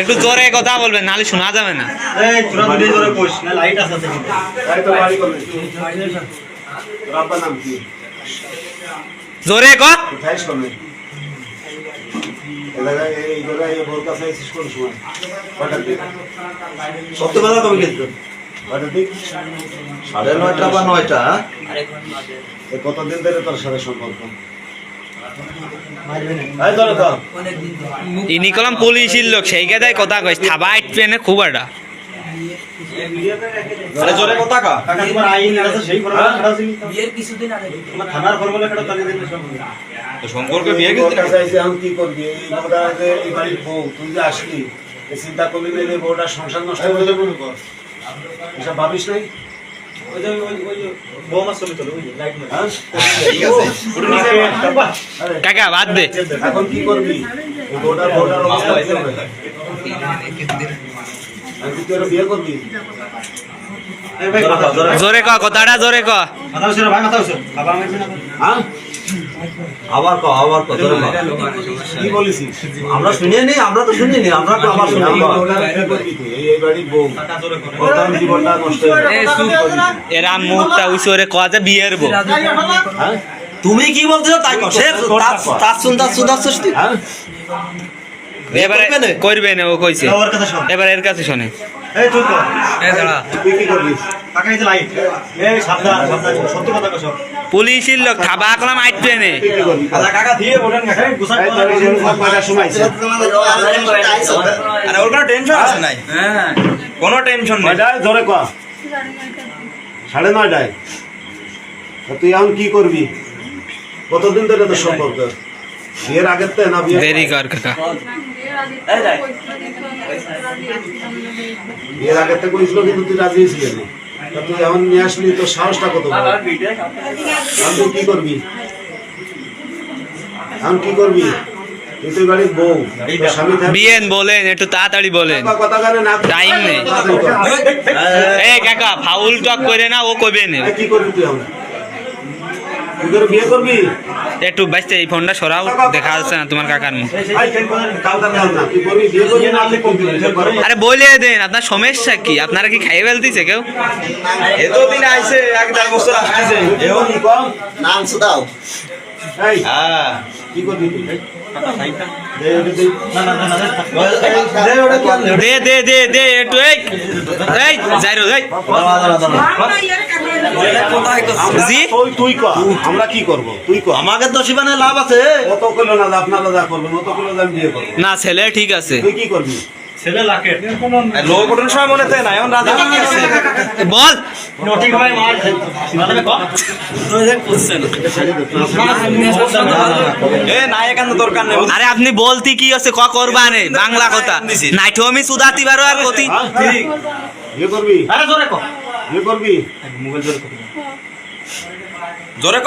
একটু জোরে কথা বলবেন নাহলে শোনা যাবে না। জোরে ক? সত্যবেলা কবে? গেছিল সাড়ে নয়টা বা নয়টা কতদিন ধরে তোর সাথে সম্পর্ক। ইনি কলাম পুলিশের লোক সেই গেদায় কথা কইস থাবা আইট পেনে খুব একটা হবে। সম্পর্কে বিয়ে কি করবি? এই বউটা এই বাড়ির বউ, তুই যে আসলি, চিন্তা করলি সংসার নষ্ট করে দেবো? এসব ভাবিস নাই? হ্যাঁ? কাকা বাদ দে। এখন কি করবি? বউটার বউটার অবস্থা বিয়ে করবি? জোরে ক কথাটা জোরে ক হ্যাঁ? আবার ক আবার ক জোরে ক কি বলেছিস? আমরা শুনিয়ে নি আমরা তো শুনিনি আমরা তো আবার শুনি এই বউটার কি করবি তুই? এই- এই বাড়ির বউ ওর জীবনটা নষ্ট এরা মুখটা উইসরে ক যে বিয়ের বউ। হ্যাঁ? তুমি কি বলছো তাই কর সে তার তার সুন্দর সুন্দর সৃষ্টি হ্যাঁ? এবারে করবে না? ও কইছে। এবার এর কাছে শোনে। এই তুই কর। তুই কি করবি? কাকাই তো লাইট এই সাবধান সাবধান। সত্যি কথা কস পুলিশের লোক থাবা কলাম আইট পেনে তুই কি করবি কাকা দিয়ে ওঠেন কাকা এই তোর এই যে কয়টার সময় আইছে? আরে ওর কোনো টেনশন আছে নাই। হ্যাঁ। কোনো টেনশন নেই। কয়টায় ধরে ক। সাড়ে নয়টায় তা তুই এখন কি করবি? কতদিন ধরে তোর সম্পর্ক? বিয়ের আগের তে না বিয়ে ভেরি কর কাকা। বিয়ের আগের থেকে কইছিল কিন্তু তুই রাজি হয়েছিলি না তা তুই এখন নিয়ে আসলি তোর সাহসটা কত এখন তুই কি করবি? এখন কি করবি? তুই বাড়ির বউ। তোর স্বামী থাকবে বিয়েন বলেন একটু তাড়াতাড়ি বলেন। কথা কানে না টাইম নেই। এ কাকা ফাউল টক করে না ও কবে না। কি করবি তুই এখন? তুই বিয়ে করবি? একটু বাঁচতে এই ফোনটা সরাও দেখা যাচ্ছে না তোমার কাকার মুখ। আরে বলে দেন আপনার সমস্যা কি? আপনারা কি খাইয়ে ফেলতেছে কেউ? এতদিন আইছে এক দেড় বছর আসতেছে। এও নি কম? নাম শুধাও। হ্যাঁ। কি করবি দে দে। দে। দে। দে দে একটু এই এই যাই রো এই। জি? তুই তুই ক আমরা কি করব? তুই ক আমাকে তো শিবানে লাভ আছে। কত কইলো না আপনারা যা করবেন। অত কইলো আমি বিয়ে করব। না ছেলে ঠিক আছে। তুই কি করবি? লোক। ওঠানোর সময় মনে না এখন রাজি কি আছে বল। এ না এখানে দরকার নেই আরে আপনি বলতি কি আছে ক করবা নে বাংলা কথা। নাইটো আমি সুদাতি পারো আর কতি। হ্যাঁ? বিয়ে করবি? মোবাইল করবি জোরে